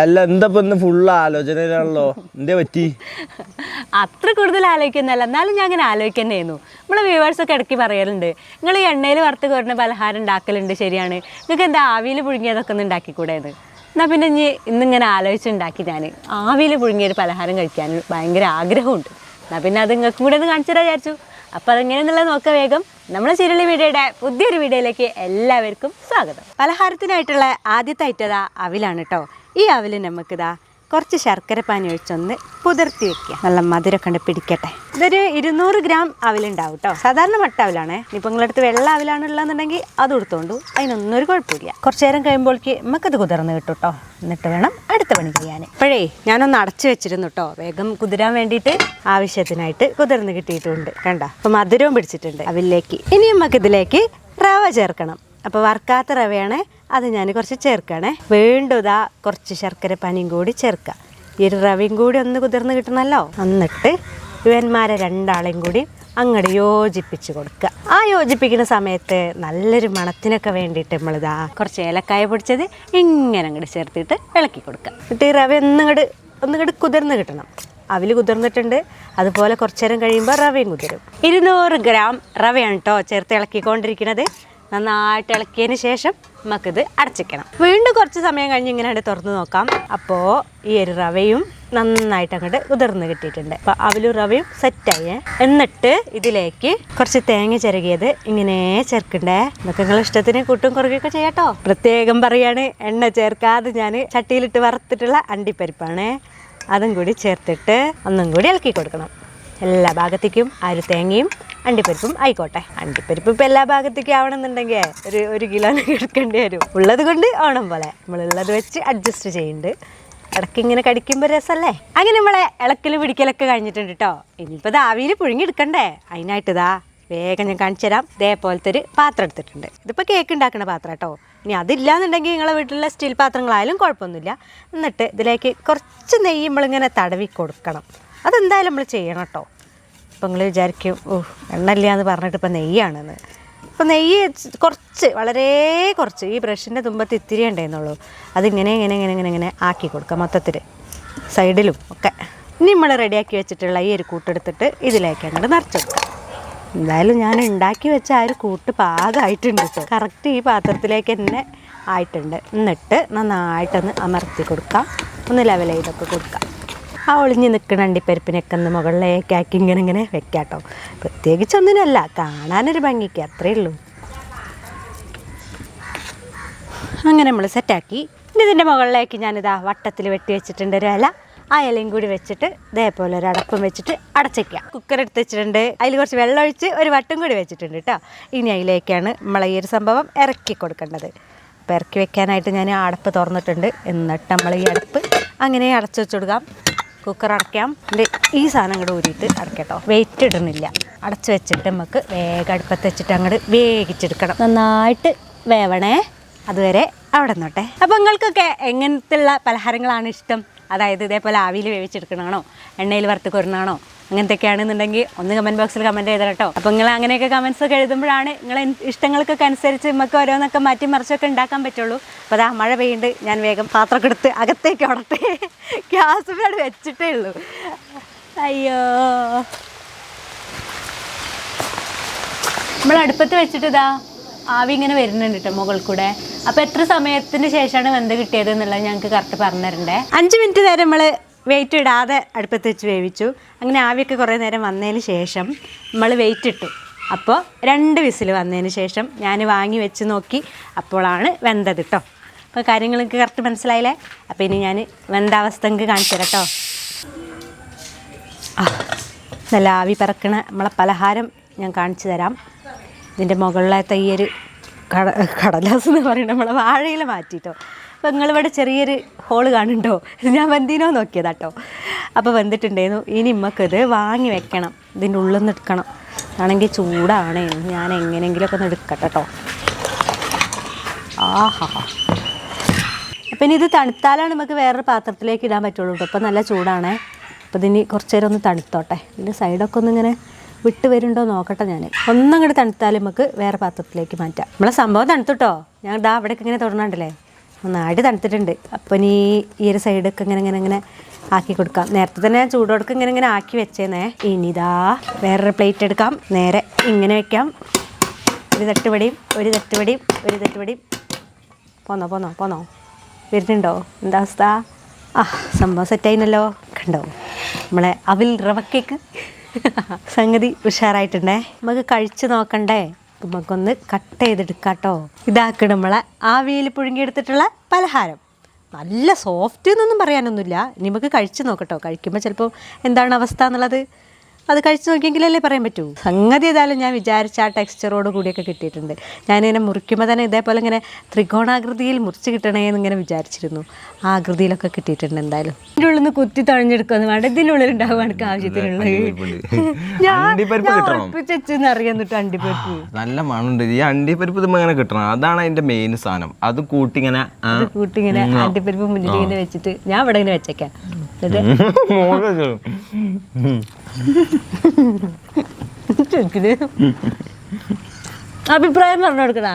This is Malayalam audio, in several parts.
അല്ല എന്താ ഫുൾ ആലോചനയിലാണല്ലോ? എന്തേ പറ്റി? അത്ര കൂടുതൽ ആലോചിക്കുന്നല്ല എന്നാലും ഞാൻ അങ്ങനെ ആലോചിക്കുന്നതായിരുന്നു നമ്മളെ വ്യൂവേഴ്സ് ഒക്കെ ഇടയ്ക്ക് പറയാറുണ്ട് നിങ്ങൾ ഈ എണ്ണയിൽ വറുത്ത് കോരുന്ന പലഹാരം ഉണ്ടാക്കലുണ്ട് ശരിയാണ്. നിങ്ങൾക്ക് എന്താ ആവിയിൽ പുഴുങ്ങിയതൊക്കെ ഒന്ന് ഉണ്ടാക്കിക്കൂടായത് എന്നാൽ പിന്നെ ഇനി ഇന്നിങ്ങനെ ആലോചിച്ചുണ്ടാക്കി ഞാൻ ആവിയിൽ പുഴുങ്ങിയൊരു പലഹാരം കഴിക്കാൻ ഭയങ്കര ആഗ്രഹമുണ്ട്. എന്നാൽ പിന്നെ അത് നിങ്ങൾക്കും കൂടെ ഒന്ന് കാണിച്ചു വിചാരിച്ചു. അപ്പോൾ അതെങ്ങനെയെന്നുള്ളത് നോക്ക വേഗം. നമ്മുടെ ചിരളി വീഡിയോയുടെ പുതിയൊരു വീഡിയോയിലേക്ക് എല്ലാവർക്കും സ്വാഗതം. പലഹാരത്തിനായിട്ടുള്ള ആദ്യത്തെ ഐറ്റത അവിലാണ് കേട്ടോ ഈ അവിൽ നമുക്കിതാ കുറച്ച് ശർക്കര പാനി ഒഴിച്ചൊന്ന് പുതിർത്തി വെക്കുക. നല്ല മധുരം കണ്ട് പിടിക്കട്ടെ. ഇതൊരു ഇരുന്നൂറ് ഗ്രാം അവലുണ്ടാവും കേട്ടോ സാധാരണ മട്ട അവലാണേ. ഇനിയിപ്പോൾ നിങ്ങളടുത്ത് വെള്ള അവലാണുള്ളതെന്നുണ്ടെങ്കിൽ അത് കൊടുത്തോണ്ടു അതിനൊന്നും ഒരു കുഴപ്പമില്ല. കുറച്ച് നേരം കഴിയുമ്പോഴേക്ക് നമുക്കത് കുതിർന്ന് കിട്ടും കേട്ടോ എന്നിട്ട് വേണം അടുത്ത പണി ചെയ്യാൻ. ഇപ്പോഴേ ഞാനൊന്ന് അടച്ചു വെച്ചിരുന്നു കേട്ടോ വേഗം കുതിരാൻ വേണ്ടിയിട്ട് ആവശ്യത്തിനായിട്ട് കുതിർന്ന് കിട്ടിയിട്ടുണ്ട്. കണ്ട? അപ്പം മധുരവും പിടിച്ചിട്ടുണ്ട് അവലിലേക്ക് ഇനി നമുക്കിതിലേക്ക് റവ ചേർക്കണം. അപ്പോൾ വറുക്കാത്ത റവയാണ് അത് ഞാൻ കുറച്ച് ചേർക്കണേ വീണ്ടും ഇതാ കുറച്ച് ശർക്കര പനിയും കൂടി ചേർക്കുക. ഈ ഒരു റവയും കൂടി ഒന്ന് കുതിർന്ന് കിട്ടണമല്ലോ? എന്നിട്ട് ഇവന്മാരെ രണ്ടാളെയും കൂടി അങ്ങോട്ട് യോജിപ്പിച്ച് കൊടുക്കുക. ആ യോജിപ്പിക്കുന്ന സമയത്ത് നല്ലൊരു മണത്തിനൊക്കെ വേണ്ടിയിട്ട് നമ്മളിതാ കുറച്ച് ഏലക്കായ പൊടിച്ചത് ഇങ്ങനെ അങ്ങോട്ട് ചേർത്തിട്ട് ഇളക്കി കൊടുക്കുക. എന്നിട്ട് ഈ റവ ഒന്നിങ്ങോട്ട് ഒന്നിങ്ങോട്ട് കുതിർന്ന് കിട്ടണം. അവിൽ കുതിർന്നിട്ടുണ്ട്. അതുപോലെ കുറച്ചു നേരം കഴിയുമ്പോൾ റവയും കുതിരും. ഇരുന്നൂറ് ഗ്രാം റവയാണ് കേട്ടോ ചേർത്ത് ഇളക്കിക്കൊണ്ടിരിക്കുന്നത് നന്നായിട്ട് ഇളക്കിയതിന് ശേഷം നമുക്കിത് അടച്ചിക്കണം. വീണ്ടും കുറച്ച് സമയം കഴിഞ്ഞ് ഇങ്ങനെ അങ്ങട് തുറന്ന് നോക്കാം. അപ്പോൾ ഈ ഒരു റവയും നന്നായിട്ട് അങ്ങോട്ട് ഉതിർന്ന് കിട്ടിയിട്ടുണ്ട്. അപ്പോൾ അവലും റവയും സെറ്റായി എന്നിട്ട് ഇതിലേക്ക് കുറച്ച് തേങ്ങ ചിരകിയത് ഇങ്ങനെ ചേർക്കണ്ടേ? ഇതൊക്കെ നിങ്ങൾ ഇഷ്ടത്തിന് കൂട്ടും കുറുകയൊക്കെ ചെയ്യാട്ടോ പ്രത്യേകം പറയാണ് എണ്ണ ചേർക്കാതെ ഞാൻ ചട്ടിയിലിട്ട് വറുത്തിട്ടുള്ള അണ്ടിപ്പരിപ്പാണ്. അതും കൂടി ചേർത്തിട്ട് ഒന്നും കൂടി ഇളക്കി കൊടുക്കണം. എല്ലാ ഭാഗത്തേക്കും ആ ഒരു തേങ്ങയും അണ്ടിപ്പരിപ്പും ആയിക്കോട്ടെ. അണ്ടിപ്പരിപ്പ് ഇപ്പം എല്ലാ ഭാഗത്തേക്കും ആവണമെന്നുണ്ടെങ്കിൽ ഒരു ഒരു കിലോ എടുക്കേണ്ടി വരും. ഉള്ളത് കൊണ്ട് ഓണം പോലെ. നമ്മളുള്ളത് വെച്ച് അഡ്ജസ്റ്റ് ചെയ്യുന്നുണ്ട്. ഇടയ്ക്ക് ഇങ്ങനെ കടിക്കുമ്പോൾ രസമല്ലേ അങ്ങനെ നമ്മളെ ഇളക്കൽ പിടിക്കലൊക്കെ കഴിഞ്ഞിട്ടുണ്ട് കേട്ടോ ഇനിയിപ്പോൾ ഇത് ആവിയിൽ പുഴുങ്ങിയെടുക്കണ്ടേ അതിനായിട്ട് ഇതാ വേഗം ഞാൻ കാണിച്ചു തരാം. ഇതേപോലത്തെ ഒരു പാത്രം എടുത്തിട്ടുണ്ട്. ഇതിപ്പോൾ കേക്ക് ഉണ്ടാക്കുന്ന പാത്രം കേട്ടോ ഇനി അതില്ലാന്നുണ്ടെങ്കിൽ നിങ്ങളെ വീട്ടിലെ സ്റ്റീൽ പാത്രങ്ങളായാലും കുഴപ്പമൊന്നുമില്ല. എന്നിട്ട് ഇതിലേക്ക് കുറച്ച് നെയ്യ് നമ്മളിങ്ങനെ തടവി കൊടുക്കണം. അതെന്തായാലും നമ്മൾ ചെയ്യണം കേട്ടോ ഇപ്പം നിങ്ങൾ വിചാരിക്കും ഓ എണ്ണയില്ല എന്ന് പറഞ്ഞിട്ട് ഇപ്പം നെയ്യാണെന്ന്. ഇപ്പം നെയ്യ് കുറച്ച് വളരെ കുറച്ച് ഈ ബ്രഷിന്റെ തുമ്പത്ത് ഇത്തിരി ഉണ്ടായിരുന്നുള്ളൂ അതിങ്ങനെ ഇങ്ങനെ ഇങ്ങനെ ഇങ്ങനെ ഇങ്ങനെ ആക്കി കൊടുക്കാം മൊത്തത്തിൽ സൈഡിലും ഒക്കെ. ഇനി നമ്മൾ റെഡിയാക്കി വെച്ചിട്ടുള്ള ഈ ഒരു കൂട്ടെടുത്തിട്ട് ഇതിലേക്ക് അങ്ങോട്ട് നിറച്ചെടുക്കാം എന്തായാലും ഞാൻ ഉണ്ടാക്കി വെച്ച ആ ഒരു കൂട്ട് പാകമായിട്ടുണ്ട് കറക്റ്റ് ഈ പാത്രത്തിലേക്ക് തന്നെ ആയിട്ടുണ്ട്. എന്നിട്ട് നന്നായിട്ടൊന്ന് അമർത്തി കൊടുക്കാം. ഒന്ന് ലെവൽ ചെയ്തൊക്കെ കൊടുക്കാം. ആ ഒളിഞ്ഞ് നിൽക്കുന്ന അണ്ടിപ്പരിപ്പിനൊക്കെ ഒന്ന് മുകളിലേക്ക് ആക്കി ഇങ്ങനെ ഇങ്ങനെ വെക്കാട്ടോ. കേട്ടോ പ്രത്യേകിച്ചൊന്നിനല്ല കാണാനൊരു ഭംഗിക്ക് അത്രേ ഉള്ളൂ. അങ്ങനെ നമ്മൾ സെറ്റാക്കി ഇതിന്റെ മുകളിലേക്ക് ഞാനിതാ വട്ടത്തിൽ വെട്ടി വെച്ചിട്ടുണ്ട് ഒരു ഇല. ആ ഇലയും കൂടി വെച്ചിട്ട് ഇതേപോലെ ഒരു അടപ്പം വെച്ചിട്ട് അടച്ചേക്കാം. കുക്കർ എടുത്ത് വെച്ചിട്ടുണ്ട്. അതിൽ കുറച്ച് വെള്ളം ഒഴിച്ച് ഒരു വട്ടം കൂടി വെച്ചിട്ടുണ്ട് കേട്ടോ ഇനി അതിലേക്കാണ് നമ്മളെ ഈ ഒരു സംഭവം ഇറക്കി കൊടുക്കേണ്ടത്. അപ്പോൾ ഇറക്കി വെക്കാനായിട്ട് ഞാൻ അടപ്പ് തുറന്നിട്ടുണ്ട്. എന്നിട്ട് നമ്മൾ ഈ അടപ്പ് അങ്ങനെ അടച്ചു വെച്ചു കൊടുക്കാം. കുക്കർ അടയ്ക്കാം. ഈ സാധനം കൂടെ ഊരിയിട്ട് അടയ്ക്കട്ടോ. വെയിറ്റ് ഇടുന്നില്ല അടച്ചു വെച്ചിട്ട് നമുക്ക് വേഗം അടുപ്പത്ത് വെച്ചിട്ട് അങ്ങോട്ട് വേവിച്ചെടുക്കണം. നന്നായിട്ട് വേവണേ. അതുവരെ അവിടെ നിന്നോട്ടെ. അപ്പോൾ നിങ്ങൾക്കൊക്കെ എങ്ങനത്തുള്ള പലഹാരങ്ങളാണ് ഇഷ്ടം? അതായത് ഇതേപോലെ ആവിയിൽ വേവിച്ചെടുക്കണമാണോ? എണ്ണയിൽ വറുത്ത് കൊരണാണോ അങ്ങനത്തെയൊക്കെയാണെന്നുണ്ടെങ്കിൽ ഒന്ന് കമന്റ് ബോക്സിൽ കമന്റ് ചെയ്തോ കേട്ടോ അപ്പോൾ നിങ്ങൾ അങ്ങനെയൊക്കെ കമൻസ് ഒക്കെ എഴുതുമ്പോഴാണ് നിങ്ങൾ ഇഷ്ടങ്ങൾക്കൊക്കെ അനുസരിച്ച് നമുക്ക് ഓരോന്നൊക്കെ മാറ്റി മറിച്ചൊക്കെ ഉണ്ടാക്കാൻ പറ്റുള്ളൂ. അപ്പോൾ അതാ മഴ പെയ്യുന്നുണ്ട്. ഞാൻ വേഗം പാത്രമൊക്കെ എടുത്ത് അകത്തേക്ക് ഉടട്ടെ അവിടെ വെച്ചിട്ടേ ഉള്ളൂ. അയ്യോ. നമ്മൾ അടുപ്പത്ത് വെച്ചിട്ട് ഇതാ ആവി ഇങ്ങനെ വരുന്നുണ്ട് കേട്ടോ മുകളിൽ കൂടെ. അപ്പോൾ എത്ര സമയത്തിന് ശേഷമാണ് വെന്ത് കിട്ടിയത് എന്നുള്ളത് ഞങ്ങൾക്ക് കറക്റ്റ് പറഞ്ഞു തരണ്ടേ. അഞ്ച് മിനിറ്റ് നേരം നമ്മൾ വെയിറ്റ് ഇടാതെ അടുപ്പത്ത് വെച്ച് വേവിച്ചു. അങ്ങനെ ആവിയൊക്കെ കുറേ നേരം വന്നതിന് ശേഷം നമ്മൾ വെയിറ്റ് ഇട്ടു അപ്പോൾ രണ്ട് വിസിൽ വന്നതിന് ശേഷം ഞാൻ വാങ്ങി വെച്ച് നോക്കി അപ്പോഴാണ് വെന്തത് കേട്ടോ അപ്പോൾ കാര്യങ്ങൾക്ക് കറക്റ്റ് മനസ്സിലായില്ലേ? അപ്പോൾ ഇനി ഞാൻ വെന്ത അവസ്ഥ കാണിച്ചു കേട്ടോ നല്ല ആവി പറക്കണ നമ്മളെ പലഹാരം ഞാൻ കാണിച്ചു തരാം. ഇതിന്റെ മുകളിലത്തെ ഈ ഒരു കട കടലാസ് എന്ന് പറയുന്നത് നമ്മളെ വാഴയിൽ മാറ്റിയിട്ടോ. അപ്പോൾ നിങ്ങളിവിടെ ചെറിയൊരു ഹോൾ കാണുന്നുണ്ടോ? ഞാൻ വെന്തിനോ നോക്കിയതാട്ടോ. അപ്പോൾ വെന്തിട്ടുണ്ടായിരുന്നു ഇനി ഇമ്മക്കത് വാങ്ങി വെക്കണം ഇതിന്റെ ഉള്ളിൽ നിന്ന് എടുക്കണം. ആണെങ്കിൽ ചൂടാണ് ഞാൻ എങ്ങനെയെങ്കിലുമൊക്കെ ഒന്ന് എടുക്കട്ടെ കേട്ടോ ആഹാ. അപ്പം ഇനി ഇത് തണുത്താലാണ് നമുക്ക് വേറൊരു പാത്രത്തിലേക്ക് ഇടാൻ പറ്റുള്ളൂ കേട്ടോ ഇപ്പം നല്ല ചൂടാണേ. അപ്പോൾ ഇതിന് കുറച്ച് നേരം ഒന്ന് തണുത്തോട്ടെ. ഇതിന്റെ സൈഡൊക്കെ ഒന്ന് ഇങ്ങനെ വിട്ട് വരുന്നുണ്ടോ നോക്കട്ടെ ഞാൻ ഒന്നും കൂടി തണുത്താൽ നമുക്ക് വേറെ പാത്രത്തിലേക്ക് മാറ്റാം. നമ്മളെ സംഭവം തണുത്തുട്ടോ. ഞാൻ ദാ അവിടേക്ക് ഇങ്ങനെ തുടങ്ങാണ്ടല്ലേ നന്നായിട്ട് തണുത്തിട്ടുണ്ട്. അപ്പം ഇനി ഈ ഒരു സൈഡൊക്കെ ഇങ്ങനെ ഇങ്ങനെ ഇങ്ങനെ ആക്കി കൊടുക്കാം. നേരത്തെ തന്നെ ചൂടോടൊക്കെ ഇങ്ങനെ ഇങ്ങനെ ആക്കി വെച്ചേന്നേ. ഇനിതാ വേറൊരു പ്ലേറ്റ് എടുക്കാം. നേരെ ഇങ്ങനെ വെക്കാം. ഒരു തട്ടുപടിയും ഒരു തട്ടുപടിയും ഒരു തട്ടുപടിയും പോന്നോ പോന്നോ പോന്നോ. വരുന്നുണ്ടോ? എന്താ അവസ്ഥ? ആ സംഭവം സെറ്റായിനല്ലോ കണ്ടോ? നമ്മളെ അവിൽ റവ കേക്ക് സംഗതി ഉഷാറായിട്ടുണ്ടേ? നമുക്ക് കഴിച്ച് നോക്കണ്ടേ? നമുക്കൊന്ന് കട്ട് ചെയ്തെടുക്കാട്ടോ. ഇതാക്കി നമ്മളെ ആവിയിൽ പുഴുങ്ങിയെടുത്തിട്ടുള്ള പലഹാരം. നല്ല സോഫ്റ്റ് എന്നൊന്നും പറയാനൊന്നുമില്ല. നമുക്ക് കഴിച്ച് നോക്കട്ടോ. കഴിക്കുമ്പോൾ ചിലപ്പോൾ എന്താണ് അവസ്ഥ എന്നുള്ളത്? അത് കഴിച്ച് നോക്കിയെങ്കിലല്ലേ പറയാൻ പറ്റൂ. സംഗതി ഏതായാലും ഞാൻ വിചാരിച്ച ആ ടെക്സ്ചറോട് കൂടിയൊക്കെ കിട്ടിയിട്ടുണ്ട്. ഞാനിങ്ങനെ മുറിക്കുമ്പോൾ തന്നെ ഇതേപോലെ ഇങ്ങനെ ത്രികോണാകൃതിയിൽ മുറിച്ച് കിട്ടണേ എന്നിങ്ങനെ വിചാരിച്ചിരുന്നു. ആ ആകൃതിയിലൊക്കെ കിട്ടിയിട്ടുണ്ട് എന്തായാലും. ഇതിന്റെ ഉള്ളിൽ നിന്ന് കുത്തി തഴഞ്ഞെടുക്കുന്നു വേണ്ട ഇതിന്റെ ഉള്ളിൽ ഉണ്ടാവും എനിക്ക് ആവശ്യത്തിനുള്ളത്. ഞാൻ. ഉറപ്പിച്ചെന്ന് അറിയാൻ തൊട്ട് അണ്ടിപ്പരിപ്പ്. നല്ല മണുണ്ട് ഈ അണ്ടിപ്പരിപ്പ് ഇത് ഇങ്ങനെ കിട്ടണം. അതാണ് അതിന്റെ മെയിൻ സാധനം. അത് കൂട്ടിങ്ങനെ കൂട്ടിങ്ങനെ അണ്ടിപ്പരിപ്പ് മുന്നിൽ ഇങ്ങനെ വെച്ചിട്ട് ഞാൻ ഇവിടെ ഇങ്ങനെ വെച്ചേക്കാം. അഭിപ്രായം പറഞ്ഞു കൊടുക്കടാ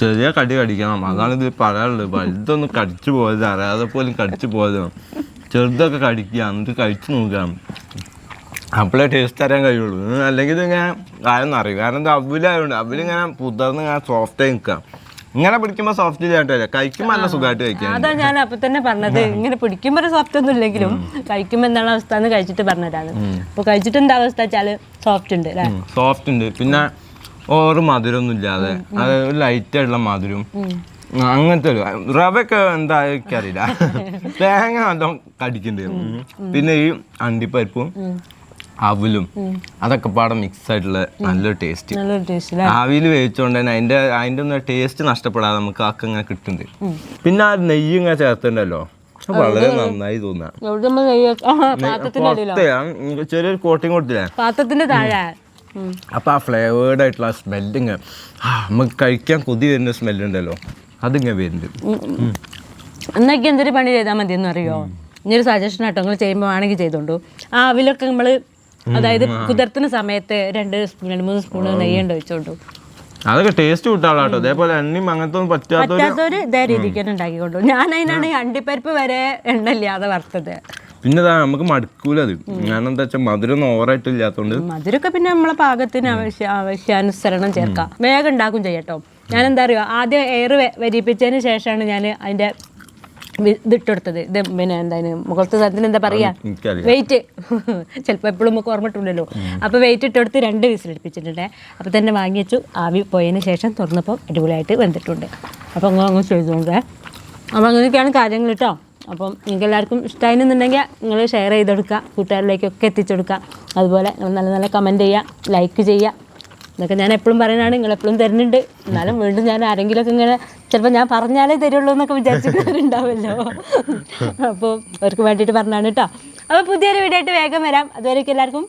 ചെറിയ കടി കടിക്കണം. അതാണ് ഇത് പറയാനുള്ളത്. വലുതൊന്നും കടിച്ചു പോയത് അറിയാതെ പോലും കടിച്ചു പോയത് ചെറുതൊക്കെ കടിക്കുക. എന്നിട്ട് കഴിച്ചു നോക്കാം അപ്പോഴേ ടേസ്റ്റ് അറിയാൻ കഴിയുള്ളൂ. അല്ലെങ്കിൽ ഇതിങ്ങനെ ആരെന്ന് അറിയും കാരണം ഇത് അവലായതുകൊണ്ട് അവലിങ്ങനെ പുതർന്ന് ഇങ്ങനെ സോഫ്റ്റായി നിൽക്കാം ഇങ്ങനെ പിടിക്കുമ്പോ സോഫ്റ്റ് ചെയ്യാട്ടില്ല കഴിക്കുമ്പോ നല്ല സുഖമായിട്ട് കഴിക്കാം അതാ ഞാൻ അപ്പൊ തന്നെ പറഞ്ഞത്. ഇങ്ങനെ പിടിക്കുമ്പോ സോഫ്റ്റ് ഒന്നും ഇല്ലെങ്കിലും കഴിക്കുമ്പോ എന്താണ് അവസ്ഥ എന്ന് കഴിച്ചിട്ട് പറഞ്ഞതാണ്. അപ്പൊ കഴിച്ചിട്ട് എന്താ അവസ്ഥ വെച്ചാൽ സോഫ്റ്റ് ഉണ്ട് സോഫ്റ്റ് ഉണ്ട്. പിന്നെ ഓറ് മധുരമൊന്നും ഇല്ലാതെ. അത് ലൈറ്റ് ആയിട്ടുള്ള മധുരം. അങ്ങനത്തെ ഒരു റവൊക്കെ എന്താ എനിക്കറിയില്ല. തേങ്ങ നല്ല കടിക്കുന്നുണ്ട്. പിന്നെ ഈ അണ്ടിപ്പരിപ്പും അവലും. അതൊക്കെ പാടെ മിക്സ് ആയിട്ടുള്ള നല്ലൊരു ടേസ്റ്റ് നല്ലൊരു ടേസ്റ്റ് ആവിയിൽ വേവിച്ചുകൊണ്ട് തന്നെ അതിന്റെ അതിന്റെ ഒന്നും ടേസ്റ്റ് നഷ്ടപ്പെടാതെ നമുക്ക് ആക്ക ഇങ്ങനെ കിട്ടുന്നുണ്ട് പിന്നെ ആ നെയ്യ് ഇങ്ങനെ ചേർത്തിട്ടുണ്ടല്ലോ വളരെ നന്നായി തോന്നാ. ചെറിയൊരു കോട്ടിങ് കൊടുത്തില്ലേ? പാത്രത്തിന്റെ താഴെ. ഉം. അപ്പോൾ ആ ഫ്ലേവേർഡ് ആയിട്ടുള്ള ആ സ്മെല്ലിങ് നമുക്ക് കഴിക്കാൻ കൊതി വരുന്ന സ്മെല്ലുണ്ടല്ലോ അതിങ്ങനെ വരുന്നുണ്ട് എന്നൊക്കെ എന്തൊരു പണി ചെയ്താൽ മതി ഇനി ഒരു സജഷൻ ആട്ടോ. നിങ്ങൾ ചെയ്യുമ്പോൾ ആണെങ്കിൽ ചെയ്തോണ്ടു. ആ അവിലൊക്കെ നമ്മൾ അതായത് കുതിർത്തുന്ന സമയത്ത് രണ്ട് സ്പൂൺ രണ്ട് മൂന്ന് സ്പൂൺ നെയ്യുണ്ട് വെച്ചോണ്ടു അതൊക്കെ ടേസ്റ്റ് കിട്ടാളാട്ടോ കേട്ടോ അതേപോലെ എണ്ണയും അങ്ങനത്തെ ഒന്നും പറ്റാത്തൊരു ഇതേ രീതിക്ക് തന്നെ ഉണ്ടാക്കിക്കൊണ്ടു ഞാൻ അതിനാണ് ഈ അണ്ടിപ്പരിപ്പ് വരെ എണ്ണ ഇല്ലാതെ വറുത്തത്. പിന്നെ നമുക്ക് മടുക്കൂല അത്. ഞാൻ എന്താ വെച്ചാൽ മധുരം ഓവറായിട്ടില്ലാത്തോണ്ട് ഓവറായിട്ട് ഇല്ലാത്തതുകൊണ്ട് മധുരമൊക്കെ പിന്നെ നമ്മളെ പാകത്തിന് ആവശ്യ ആവശ്യാനുസരണം ചേർക്കാം. വേഗം ഉണ്ടാക്കും ചെയ്യട്ടോ ഞാൻ എന്താ അറിയുക ആദ്യം എയർ വരിപ്പിച്ചതിന് ശേഷമാണ് ഞാൻ അതിന്റെ ഇതിട്ടെടുത്തത് ഇത് പിന്നെ എന്താണ് മുകളത്തെ സാധനത്തിന് എന്താ പറയാ? വെയിറ്റ്. ചിലപ്പോൾ എപ്പോഴും നമുക്ക് ഓർമ്മിട്ടുണ്ടല്ലോ. അപ്പോൾ വെയിറ്റ് ഇട്ടെടുത്ത് രണ്ട് വിസിലെടുപ്പിച്ചിട്ടുണ്ട് അപ്പോൾ തന്നെ വാങ്ങി വെച്ചു. ആവി പോയതിന് ശേഷം തുറന്നപ്പോൾ അടിപൊളിയായിട്ട് വന്നിട്ടുണ്ട് അപ്പോൾ അങ്ങനെ അങ്ങ് ചെയ്തുകൊണ്ട് അപ്പോൾ അങ്ങനെയൊക്കെയാണ് കാര്യങ്ങൾ കേട്ടോ അപ്പം നിങ്ങൾക്ക് എല്ലാവർക്കും ഇഷ്ടമായിരുന്നുണ്ടെങ്കിൽ നിങ്ങൾ ഷെയർ ചെയ്തെടുക്കുക. കൂട്ടുകാരിലേക്കൊക്കെ എത്തിച്ചെടുക്കുക. അതുപോലെ നല്ല നല്ല കമന്റ് ചെയ്യുക ലൈക്ക് ചെയ്യുക. എന്നൊക്കെ ഞാൻ എപ്പോഴും പറയുന്നതാണ്. നിങ്ങൾ എപ്പോഴും തരുന്നുണ്ട്. എന്നാലും വീണ്ടും ഞാൻ ആരെങ്കിലുമൊക്കെ ഇങ്ങനെ ചിലപ്പോൾ ഞാൻ പറഞ്ഞാലേ തരുള്ളൂ എന്നൊക്കെ വിചാരിച്ചിട്ടുണ്ടാവുമല്ലോ അപ്പോൾ അവർക്ക് വേണ്ടിയിട്ട് പറഞ്ഞാണ് കേട്ടോ അപ്പോൾ പുതിയൊരു വീഡിയോ ആയിട്ട് വേഗം വരാം. അതുവരെയൊക്കെ എല്ലാവർക്കും